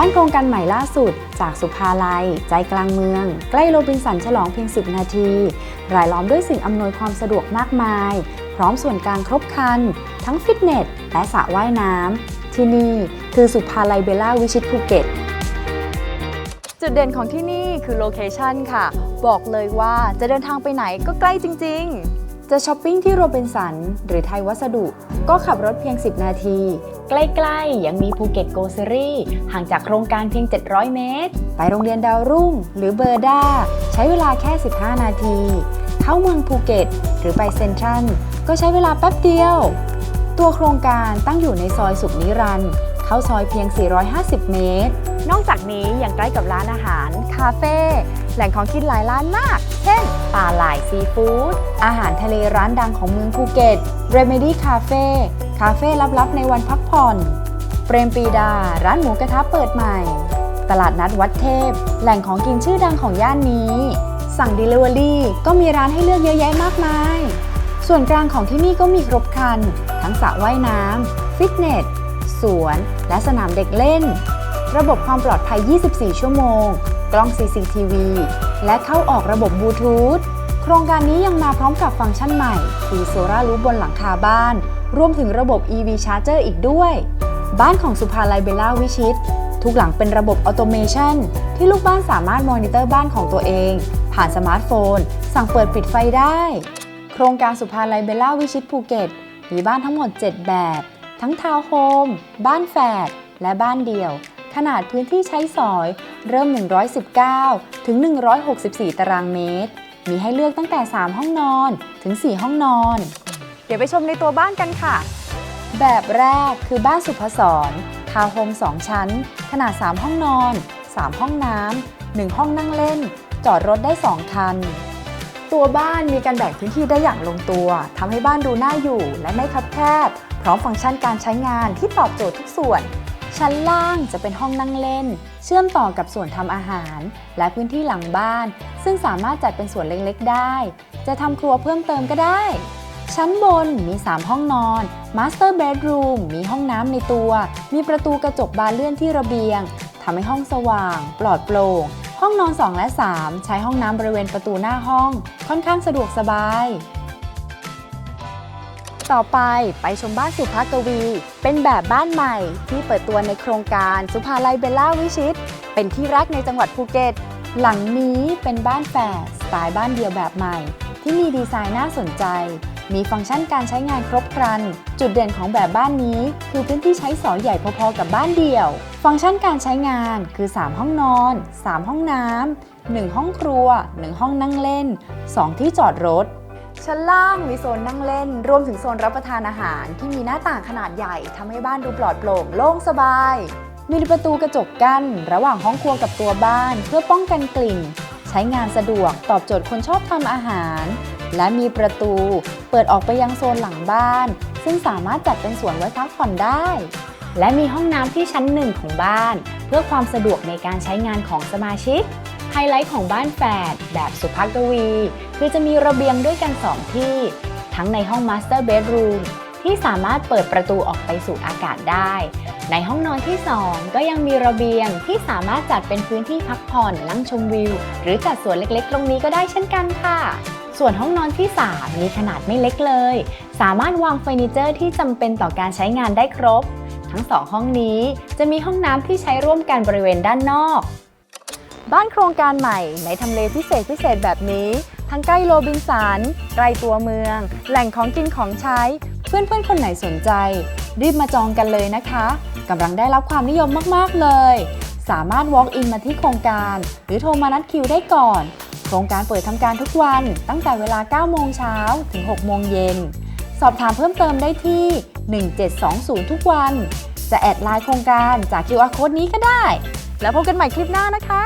านโครงการใหม่ล่าสุด จากสุภาลัย ใจกลางเมือง ใกล้โรบินสันฉลองเพียง 10 นาที รายล้อมด้วยสิ่งอำนวยความสะดวกมากมาย พร้อมส่วนกลางครบครัน ทั้งฟิตเนส และสระว่ายน้ำ ที่นี่คือสุภาลัยเบลล่าวิชิตภูเก็ตจุดเด่นของที่นี่คือโลเคชันค่ะ บอกเลยว่าจะเดินทางไปไหนก็ใกล้จริง ๆ จะช้อปปิ้งที่โรบินสัน หรือไทยวัสดุ ก็ขับรถเพียง 10 นาที ใกล้ๆ ยังมีภูเก็ตโกซ e รี่ห่างจากโครงการเพียง 700 เมตร ไปโรงเรียนดาวรุ่ง หรือเบอร์ด้า ใช้เวลาแค่ 15 นาที เข้าเมืองภูเก็ต หรือไปเซ็นทรัลก็ใช้เวลาแป๊บเดียว ตัวโครงการตั้งอยู่ในซอยสุขนิรันดร์เข้าซอยเพียง 450 เมตร นอกจากนี้ยังใกล้กับร้านอาหาร คาเฟ่แหล่งของกินหลายร้านมาก เช่นปลาหลายซีฟู้ดอาหารทะเลร้านดังของเมืองภูเก็ต Remedy Cafe คาเฟ่ลับๆ ในวันพักผ่อน เปรมปีดา ร้านหมูกระทะเปิดใหม่ ตลาดนัดวัดเทพ แหล่งของกินชื่อดังของย่านนี้ สั่ง Delivery ก็มีร้านให้เลือกเยอะแยะมากมาย ส่วนกลางของที่นี่ก็มีครบครัน ทั้งสระว่ายน้ำฟิตเนส สวน และสนามเด็กเล่น ระบบความปลอดภัย 24 ชั่วโมง กล้อง CCTV และเข้าออกระบบบลูทูธโครงการนี้ยังมาพร้อมกับฟังก์ชันใหม่คือโซลารูฟบนหลังคาบ้าน รวมถึงระบบ EV Charger อีกด้วย บ้านของสุภาลัยเบลล่าวิชิต ทุกหลังเป็นระบบออโตเมชันที่ลูกบ้านสามารถมอนิเตอร์บ้านของตัวเอง ผ่านสมาร์ทโฟน สั่งเปิดปิดไฟได้ โครงการสุภาลัยเบลล่าวิชิตภูเก็ต มีบ้านทั้งหมด 7 แบบ ทั้งทาวน์โฮม บ้านแฝด และบ้านเดี่ยว ขนาดพื้นที่ใช้สอย เริ่ม 119 ถึง 164 ตารางเมตร มีให้เลือกตั้งแต่ 3 ห้องนอน ถึง 4 ห้องนอน ดี๋ยวไปชมในตัวบ้านกันค่ะ แบบแรกคือบ้านสุพศรทาวน์โฮม2 ชั้น ขนาด 3 ห้องนอน 3 ห้องน้ำ 1 ห้องนั่งเล่น จอดรถได้ 2 คัน ตัวบ้านมีการแบ่งพื้นที่ได้อย่างลงตัวทำให้บ้านดูน่าอยู่และไม่คับแคบ พร้อมฟังก์ชันการใช้งานที่ตอบโจทย์ทุกส่วน ชั้นล่างจะเป็นห้องนั่งเล่น เชื่อมต่อกับส่วนทำอาหาร และพื้นที่หลังบ้าน ซึ่งสามารถจัดเป็นส่วนเล็กๆได้ จะทำครัวเพิ่มเติมก็ได้ ชั้นบนมี 3 ห้องนอน Master Bedroom มีห้องน้ำในตัว มีประตูกระจกบานเลื่อนที่ระเบียงทำให้ห้องสว่าง ปลอดโปร่ง ห้องนอน 2 และ 3 ใช้ห้องน้ำบริเวณประตูหน้าห้อง ค่อนข้างสะดวกสบาย ต่อไปไปชมบ้านสุภากวี เป็นแบบบ้านใหม่ที่เปิดตัวในโครงการสุภาลัยเบลล่าวิชิต เป็นที่รักในจังหวัดภูเก็ต หลังนี้เป็นบ้านแฝดสไตล์บ้านเดียวแบบใหม่ ที่มีดีไซน์น่าสนใจ มีฟังก์ชันการใช้งานครบครัน จุดเด่นของแบบบ้านนี้ คือพื้นที่ใช้สอยใหญ่พอๆกับบ้านเดี่ยว ฟังก์ชันการใช้งานคือ 3 ห้องนอน 3 ห้องน้ำ1ห้องครัว 1 ห้องนั่งเล่น 2 ที่จอดรถ ชั้นล่างมีโซนนั่งเล่น รวมถึงโซนรับประทานอาหาร ที่มีหน้าต่างขนาดใหญ่ทำให้บ้านดูปลอดโปร่งโล่งสบาย มีประตูกระจกกั้นระหว่างห้องครัวกับตัวบ้าน เพื่อป้องกันกลิ่น ใช้งานสะดวกตอบโจทย์คนชอบทำอาหาร และมีประตู เปิดออกไปยังโซนหลังบ้าน ซึ่งสามารถจัดเป็นสวนไว้พักผ่อนได้ และมีห้องน้ำที่ชั้นหนึ่งของบ้าน เพื่อความสะดวกในการใช้งานของสมาชิก ไฮไลท์ของบ้านแฝดแบบสุภกวี คือจะมีระเบียงด้วยกัน2ที่ ทั้งในห้อง Master Bedroom ที่สามารถเปิดประตูออกไปสู่อากาศได้ ในห้องนอนที่ 2 ก็ยังมีระเบียงที่สามารถจัดเป็นพื้นที่พักผ่อนนั่งชมวิว หรือจัดสวนเล็กๆ ตรงนี้ก็ได้เช่นกันค่ะ ส่วนห้องนอนที่ 3 มีขนาดไม่เล็กเลย สามารถวางเฟอร์นิเจอร์ที่จำเป็นต่อการใช้งานได้ครบ ทั้งสองห้องนี้จะมีห้องน้ำที่ใช้ร่วมกันบริเวณด้านนอก บ้านโครงการใหม่ในทำเลพิเศษพิเศษแบบนี้ ทั้งใกล้โรบินสันใกล้ตัวเมือง แหล่งของกินของใช้ เพื่อนๆ คนไหนสนใจ รีบมาจองกันเลยนะคะกำลังได้รับความนิยมมากๆเลย สามารถ walk in มาที่โครงการ หรือโทรมานัดคิวได้ก่อน โครงการเปิดทำการทุกวันตั้งแต่เวลา 9 โมงเช้าถึง 6 โมงเย็น สอบถามเพิ่มเติมได้ที่ 1720 ทุกวัน จะแอดไลน์โครงการจาก QR code นี้ก็ได้ แล้วพบกันใหม่คลิปหน้านะคะ